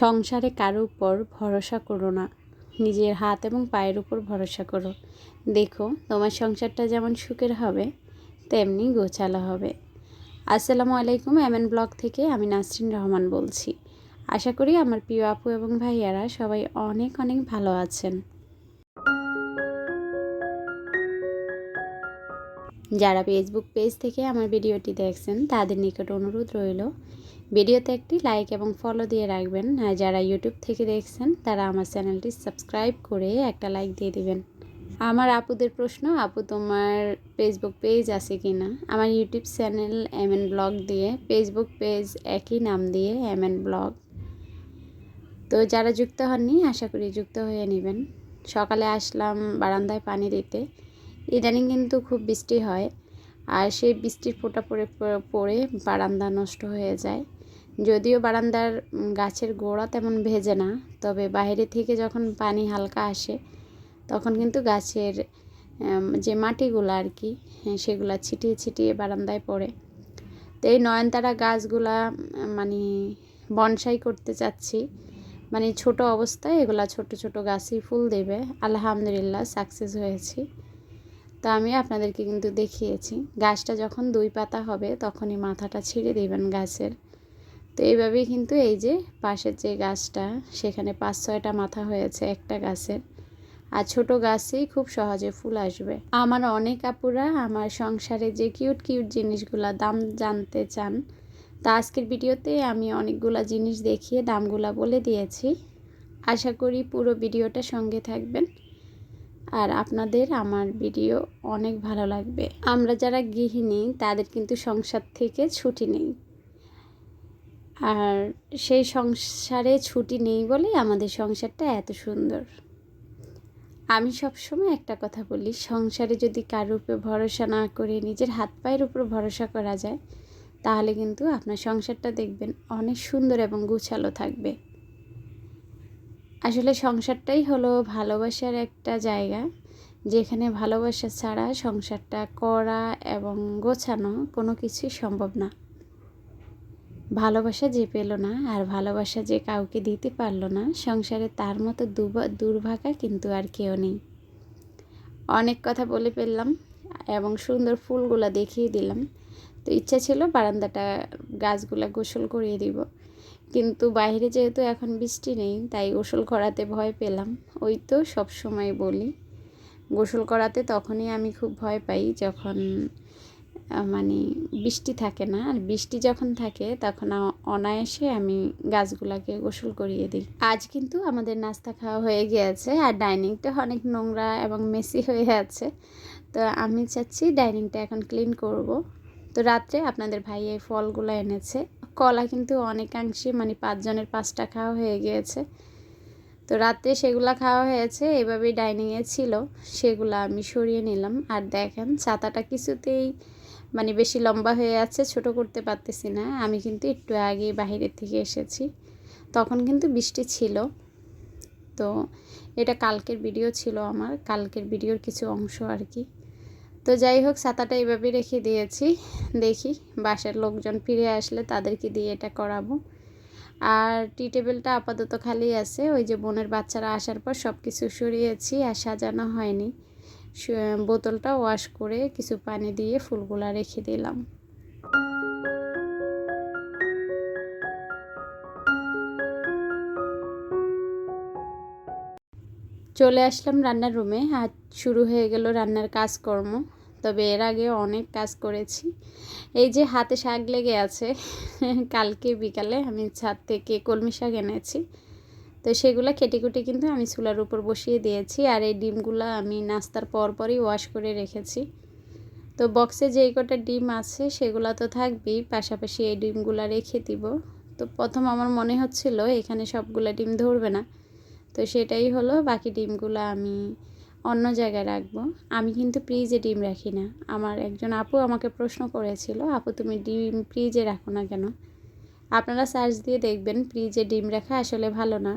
সংসারে কারও উপর ভরসা করো না। নিজের হাত এবং পায়ের উপর ভরসা করো। দেখো, তোমার সংসারটা যেমন সুখের হবে, তেমনি গোছালো হবে। আসসালামু আলাইকুম, এমএন ব্লগ থেকে আমি নাসরিন রহমান বলছি। আশা করি আমার প্রিয় আপু এবং ভাইয়ারা সবাই অনেক অনেক ভালো আছেন। যারা ফেসবুক পেজ থেকে আমার ভিডিওটি দেখছেন, তাদের নিকট অনুরোধ রইল ভিডিওতে একটি লাইক এবং ফলো দিয়ে রাখবেন। আর যারা ইউটিউব থেকে দেখছেন, তারা আমার চ্যানেলটি সাবস্ক্রাইব করে একটা লাইক দিয়ে দিবেন। আমার আপুদের প্রশ্ন, আপু, তোমার ফেসবুক পেজ আছে কি না আমার YouTube channel M N vlog দিয়ে ফেসবুক পেজ একই নাম দিয়ে এম এন ব্লগ তো যারা যুক্ত হননি, আশা করি যুক্ত হয়ে নেবেন। সকালে আসলাম বারান্দায় পানি দিতে। ইদানিং কিন্তু খুব বৃষ্টি হয়। আর সেই বৃষ্টির ফোঁটা পড়ে পড়ে বারান্দা নষ্ট হয়ে যায়। যদিও বারান্দার গাছের গোড়া তেমন ভেজে না তবে বাইরে থেকে যখন পানি হালকা আসে তখন কিন্তু গাছের যে মাটিগুলো আর কি হ্যাঁ, সেগুলা ছিটিয়ে ছিটিয়ে বারান্দায় পড়ে। তো এই নয়নতারা গাছগুলা মানে বনসাই করতে চাচ্ছি। মানে ছোট অবস্থায় এগুলা ছোট ছোট গাছই ফুল দেবে। আলহামদুলিল্লাহ সাকসেস হয়েছি। তো আমি আপনাদেরকে কিন্তু দেখিয়েছি গাছটা যখন দুই পাতা হবে তখনই মাথাটা ছিঁড়ে দেবেন গাছের। তো এইভাবেই কিন্তু এই যে পাশের যে গাছটা, সেখানে পাঁচ ছয়টা মাথা হয়েছে একটা গাছের। আর ছোট গাছেই খুব সহজে ফুল আসবে। আমার অনেক আপুরা আমার সংসারে যে কিউট কিউট জিনিসগুলা দাম জানতে চান, তা আজকের ভিডিওতে আমি অনেকগুলা জিনিস দেখিয়ে দামগুলা বলে দিয়েছি। আশা করি পুরো ভিডিওটা সঙ্গে থাকবেন। আর আপনাদের আমার ভিডিও অনেক ভালো লাগবে। আমরা যারা গৃহিণী, তাদের কিন্তু সংসার থেকে ছুটি নেই। আর সেই সংসারে ছুটি নেই বলে আমাদের সংসারটা এত সুন্দর। আমি সবসময় একটা কথা বলি, সংসারে যদি কারোর উপরে ভরসা না করে নিজের হাত পায়ের উপর ভরসা করা যায়, তাহলে কিন্তু আপনার সংসারটা দেখবেন অনেক সুন্দর এবং গুছালো থাকবে। আসলে সংসারটাই হলো ভালোবাসার একটা জায়গা, যেখানে ভালোবাসা ছাড়া সংসারটা করা এবং গোছানো কোনো কিছুই সম্ভব না। ভালোবাসা যে পেল না আর ভালোবাসা যে কাউকে দিতে পারল না, সংসারে তার মতো দুর্ভাগা কিন্তু আর কেউ নেই। অনেক কথা বলে ফেললাম এবং সুন্দর ফুলগুলো দেখিয়ে দিলাম। তো ইচ্ছা ছিল বারান্দাটা, গাছগুলা গোসল করিয়ে দিব। কিন্তু বাইরে যেহেতু এখন বৃষ্টি নেই, তাই গোসল করাতে ভয় পেলাম। ওই তো সব সময় বলি, গোসল করাতে তখনই আমি খুব ভয় পাই যখন মানে বৃষ্টি থাকে না। আর বৃষ্টি যখন থাকে, তখন অনায়াসে আমি গাছগুলাকে গোসল করিয়ে দিই। আজ কিন্তু আমাদের নাস্তা খাওয়া হয়ে গিয়েছে, আর ডাইনিংটা অনেক নোংরা এবং মেসি হয়ে আছে। তো আমি চাচ্ছি ডাইনিংটা এখন ক্লিন করব। তো রাত্রে আপনাদের ভাই এই ফলগুলো এনেছে। কলা কিন্তু অনেকাংশে মানে পাঁচজনের পাঁচটা খাওয়া হয়ে গিয়েছে। তো রাত্রে সেগুলো খাওয়া হয়েছে, এভাবেই ডাইনিংয়ে ছিল। সেগুলো আমি সরিয়ে নিলাম। আর দেখেন, ছাতাটা কিছুতেই মানে বেশি লম্বা হয়ে আছে, ছোট করতে পারতেছি না। আমি কিন্তু একটু আগে বাহিরের থেকে এসেছি। তখন কিন্তু বৃষ্টি ছিল। তো এটা কালকের ভিডিও ছিল আমার। কালকের ভিডিওর কিছু অংশ আর কি। তো যাই হোক, ছাতাটা এইভাবে রেখে দিয়েছি। দেখি বাসার লোকজন ফিরে আসলে তাদেরকে দিয়ে এটা করাবো। আর টি টেবিলটা আপাতত খালি আছে। ওই যে বোনের বাচ্চারা আসার পর সব কিছু সরিয়েছি আর সাজানো হয়নি। বোতলটা ওয়াশ করে কিছু পানি দিয়ে ফুলগুলা রেখে দিলাম। চলে আসলাম রান্নার রুমে। আর শুরু হয়ে গেল রান্নার কাজকর্ম, তবে এর আগে অনেক কাজ করেছি। এই যে হাতে শাক লেগে আছে, কালকে বিকালে আমি ছাদ থেকে কলমি শাক এনেছি। তো সেগুলো কেটে কুটে কিন্তু আমি চুলার উপর বসিয়ে দিয়েছি আর এই ডিমগুলো আমি নাস্তার পর পরই ওয়াশ করে রেখেছি। তো বক্সে যেই কটা ডিম আছে সেগুলো তো থাকবেই, পাশাপাশি এই ডিমগুলো রেখে দিব। তো প্রথম আমার মনে হচ্ছিল এখানে সবগুলো ডিম ধরবে না। তো সেটাই হলো বাকি ডিমগুলো আমি অন্য জায়গায় রাখব। আমি কিন্তু ফ্রিজে ডিম রাখি না। আমার একজন আপু আমাকে প্রশ্ন করেছিল, আপু তুমি ডিম ফ্রিজে রাখো না কেন? আপনারা সার্চ দিয়ে দেখবেন ফ্রিজে ডিম রাখা আসলে ভালো না।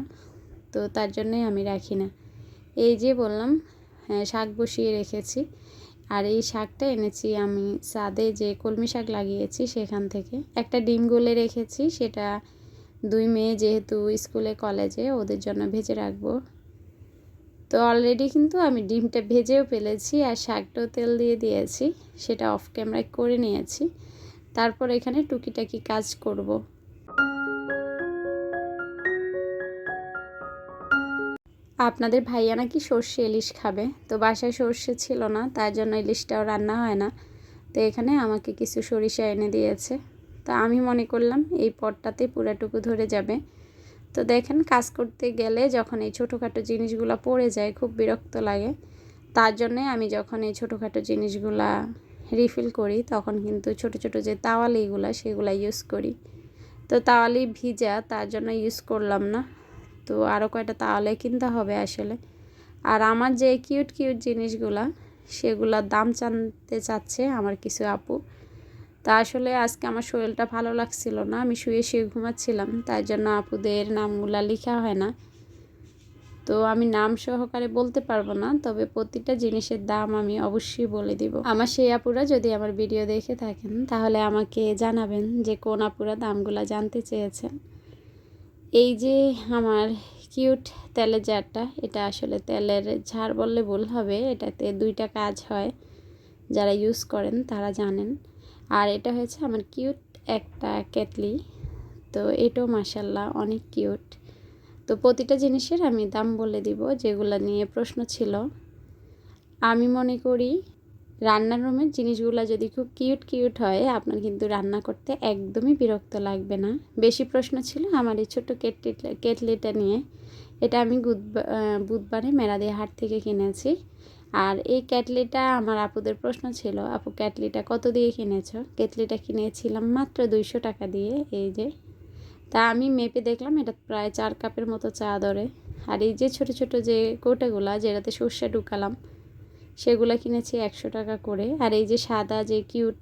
তো তার জন্যই আমি রাখি না। এই যে বললাম হ্যাঁ শাক বসিয়ে রেখেছি। আর এই শাকটা এনেছি আমি সাদে যে কলমি শাক লাগিয়েছি সেখান থেকে। একটা ডিম গলে রেখেছি, সেটা দুই মেয়ে যেহেতু স্কুলে, কলেজে, ওদের জন্য ভেজে রাখব। তো অলরেডি কিন্তু আমি ডিমটা ভেজেও ফেলেছি আর শাকটাও তেল দিয়ে দিয়েছি, সেটা অফ ক্যামেরায় করে নিয়েছি। তারপর এখানে টুকিটাকি কাজ করব। আপনাদের ভাইয়া নাকি সর্ষে ইলিশ খাবে? তো বাসায় সর্ষে ছিল না তার জন্য ইলিশটাও রান্না হয় না। তো এখানে আমাকে কিছু সরিষা এনে দিয়েছে। তো আমি মনে করলাম এই পটটাতে পুরাটুকু ধরে যাবে। তো দেখেন, কাজ করতে গেলে যখন এই ছোটোখাটো জিনিসগুলো পড়ে যায়, খুব বিরক্ত লাগে। তার জন্যে আমি যখন এই ছোটোখাটো জিনিসগুলা রিফিল করি, তখন কিন্তু ছোট ছোট যে তাওয়ালিগুলো সেগুলো ইউজ করি। তো তাওয়ালি ভিজা, তার জন্য ইউজ করলাম না। তো আরও কয়টা তাহলে কিনতে হবে আসলে। আর আমার যে কিউট কিউট জিনিসগুলা, সেগুলোর দাম জানতে চাচ্ছে আমার কিছু আপু। তা আসলে আজকে আমার শরীরটা ভালো লাগছিল না, আমি শুয়ে শুয়ে ঘুমাচ্ছিলাম, তাই জন্য আপুদের নামগুলা লেখা হয় না। তো আমি নাম সহকারে বলতে পারব না, তবে প্রতিটা জিনিসের দাম আমি অবশ্যই বলে দিব। আমার সেই আপুরা যদি আমার ভিডিও দেখে থাকেন, তাহলে আমাকে জানাবেন যে কোন আপুরা দামগুলা জানতে চেয়েছেন এই যে আমার কিউট তেলের জারটা, এটা আসলে তেলের ঝাড় বললে ভুল হবে, এটাতে দুইটা কাজ হয়, যারা ইউজ করেন তারা জানেন। আর এটা হয়েছে আমার কিউট একটা কেটলি, তো এটাও মাসাল্লাহ অনেক কিউট। তো প্রতিটা জিনিসের আমি দাম বলে দিব, যেগুলো নিয়ে প্রশ্ন ছিল। আমি মনে করি রান্নার রুমের জিনিসগুলো যদি খুব কিউট কিউট হয়, আপনার কিন্তু রান্না করতে একদমই বিরক্ত লাগবে না। বেশি প্রশ্ন ছিল আমার এই ছোটো কেটলি, কেটলিটা নিয়ে। এটা আমি বুধবারে মেরাদি হাট থেকে কিনেছি। আর এই ক্যাটলিটা আমার আপুদের প্রশ্ন ছিল, আপু ক্যাটলিটা কত দিয়ে কিনেছ? কেটলিটা কিনেছিলাম মাত্র দুইশো টাকা দিয়ে, এই যে। তা আমি মেপে দেখলাম এটা প্রায় চার কাপের মতো চা ধরে আর এই যে ছোট ছোট যে কৌটাগুলা, যেটাতে সর্ষে ঢুকালাম সেগুলো কিনেছি একশো টাকা করে। আর এই যে সাদা যে কিউট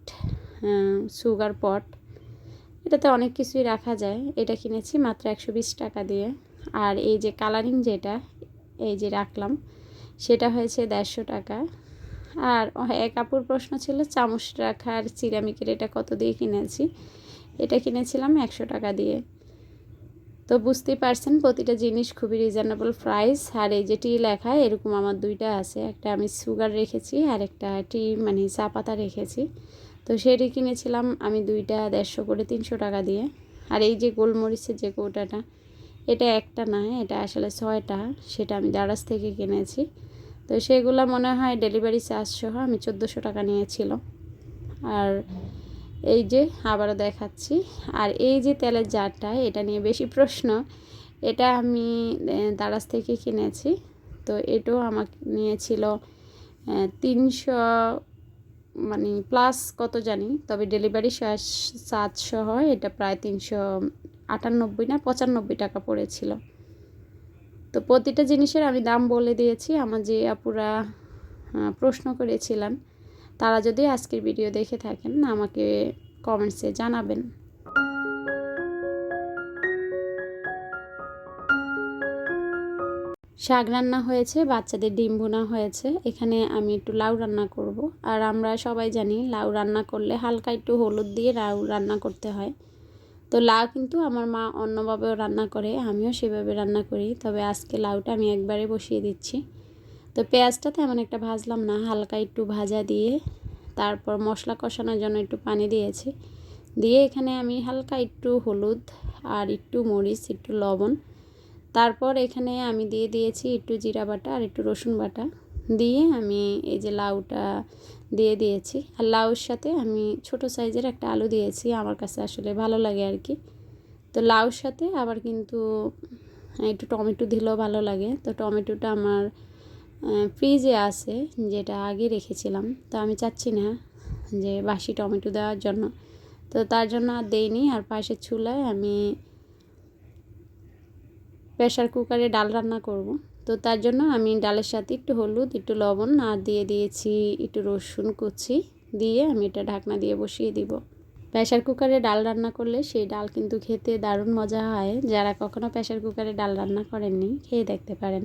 সুগার পট এটাতে অনেক কিছুই রাখা যায়। এটা কিনেছি মাত্র একশো বিশ টাকা দিয়ে। আর এই যে কালারিং যেটা, এই যে রাখলাম, সেটা হয়েছে দেড়শো টাকা। আর এক কাপড় প্রশ্ন ছিল, চামচ রাখার সিরামিকের এটা কত দিয়ে কিনেছি? এটা কিনেছিলাম একশো টাকা দিয়ে। তো বুঝতেই পারছেন, প্রতিটা জিনিস খুবই রিজনেবল প্রাইস আর এই যে টি লেখা, এরকম আমার দুইটা আছে। একটা আমি সুগার রেখেছি, আর একটা টি মানে চা পাতা রেখেছি। তো সেটি কিনেছিলাম আমি দুইটা দেড়শো করে তিনশো টাকা দিয়ে। আর এই যে গোলমরিচের যে কৌটাটা, এটা একটা নয় এটা আসলে ছয়টা, সেটা আমি দারাজ থেকে কিনেছি। তো সেগুলো মনে হয় ডেলিভারি চার্জ সহ আমি চোদ্দোশো টাকা নিয়েছিল আর এই যে আবারও দেখাচ্ছি। আর এই যে তেলের জারটা, এটা নিয়ে বেশি প্রশ্ন, এটা আমি দারাজ থেকে কিনেছি। তো এটাও আমাকে, নিয়েছিল তিনশো মানে প্লাস কত জানি, তবে ডেলিভারি সাতশো এটা প্রায় তিনশো আটানব্বই না পঁচানব্বই টাকা পড়েছিল। তো প্রতিটা জিনিসের আমি দাম বলে দিয়েছি, আমার যে আপুরা প্রশ্ন করেছিলেন। তারা যদি আজকের ভিডিও দেখে থাকেন, আমাকে কমেন্টসে জানাবেন। শাক রান্না হয়েছে, বাচ্চাদের ডিম বোনা হয়েছে। এখানে আমি একটু লাউ রান্না করব। আর আমরা সবাই জানি, লাউ রান্না করলে হালকা একটু হলুদ দিয়ে লাউ রান্না করতে হয়। তো লাউ কিন্তু আমার মা অন্যভাবেও রান্না করে, আমিও সেভাবে রান্না করি। তবে আজকে লাউটা আমি একবারে বসিয়ে দিচ্ছি। তো পেঁয়াজটা তেমন একটা ভাজলাম না, হালকা একটু ভাজা দিয়ে, তারপর মশলা কষানোর জন্য একটু পানি দিয়েছি। দিয়ে এখানে আমি হালকা একটু হলুদ আর একটু মরিচ, একটু লবণ। তারপর এখানে আমি দিয়ে দিয়েছি একটু জিরা বাটা আর একটু রসুন বাটা। দিয়ে আমি এই যে লাউটা দিয়ে দিয়েছি। আর লাউর সাথে আমি ছোট সাইজের একটা আলু দিয়েছি, আমার কাছে আসলে ভালো লাগে আর কি। তো লাউর সাথে আবার কিন্তু একটু টমেটো দিলেও ভালো লাগে। তো টমেটোটা আমার ফ্রিজে আছে, যেটা আগে রেখেছিলাম। তো আমি চাচ্ছি না যে বাসি টমেটো দেওয়ার জন্য। তো তার জন্য আর দেইনি, আর পাশের চুলায় আমি প্রেশার কুকারে ডাল রান্না করব। তো তার জন্য আমি ডালের সাথে একটু হলুদ, একটু লবণ, আর দিয়ে দিয়েছি একটু রসুন কুচি। দিয়ে আমি এটা ঢাকনা দিয়ে বসিয়ে দিব। প্রেশার কুকারে ডাল রান্না করলে সেই ডাল কিন্তু খেতে দারুণ মজা হয়। যারা কখনো প্রেশার কুকারে ডাল রান্না করেননি, খেয়ে দেখতে পারেন।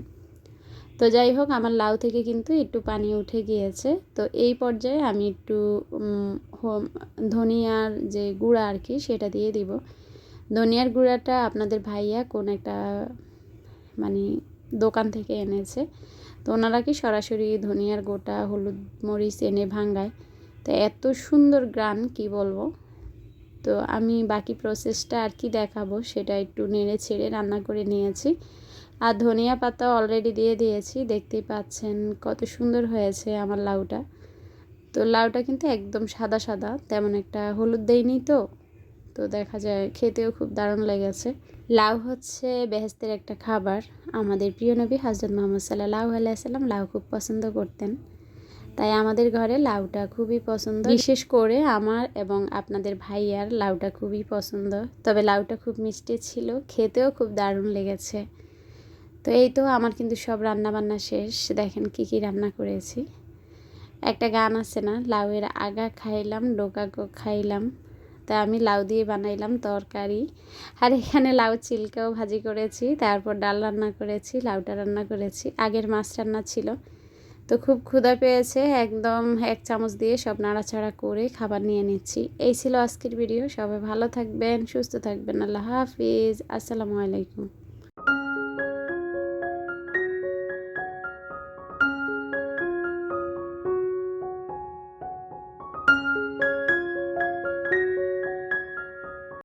তো যাই হোক, আমার লাউ থেকে কিন্তু একটু পানি উঠে গিয়েছে। তো এই পর্যায়ে আমি একটু ধনিয়ার যে গুঁড়া আর কি, সেটা দিয়ে দিব। ধনিয়ার গুঁড়াটা আপনাদের ভাইয়া কোন একটা মানে দোকান থেকে এনেছে। তো ওনারা কি সরাসরি ধনিয়ার গোটা হলুদ মরিচ এনে ভাঙ্গায়? তো এত সুন্দর গ্রান, কি বলব? তো আমি বাকি প্রসেসটা আর কি দেখাবো, সেটা একটু নেড়ে ছেড়ে রান্না করে নিয়েছি। আর ধনিয়া পাতা অলরেডি দিয়ে দিয়েছি, দেখতেই পাচ্ছেন কত সুন্দর হয়েছে আমার লাউটা। তো লাউটা কিন্তু একদম সাদা সাদা, তেমন একটা হলুদ দেয়নি তো তো দেখা যায় খেতেও খুব দারুণ লেগেছে। লাউ হচ্ছে বেহেস্তের একটা খাবার। আমাদের প্রিয় নবী হজরত মোহাম্মদ সাল্লাহ আলাইসাল্লাম লাউ খুব পছন্দ করতেন। তাই আমাদের ঘরে লাউটা খুবই পছন্দ। বিশেষ করে আমার এবং আপনাদের ভাইয়ার লাউটা খুবই পছন্দ। তবে লাউটা খুব মিষ্টি ছিল, খেতেও খুব দারুণ লেগেছে। তো এই তো আমার কিন্তু সব রান্না বান্না শেষ। দেখেন কি কি রান্না করেছি। একটা গান আছে না, লাউয়ের আগা খাইলাম ডোকা খাইলাম। তা আমি লাউ দিয়ে বানাইলাম তরকারি। আর এখানে লাউ চিলকাও ভাজি করেছি, তারপর ডাল রান্না করেছি, লাউটা রান্না করেছি। আগের মাছ রান্না ছিল। তো খুব ক্ষুধা পেয়েছে, একদম এক চামচ দিয়ে সব নাড়াচাড়া করে খাবার নিয়ে নিচ্ছি। এই ছিল আজকের ভিডিও। সবাই ভালো থাকবেন, সুস্থ থাকবেন। আল্লাহ হাফিজ। আসসালামু আলাইকুম।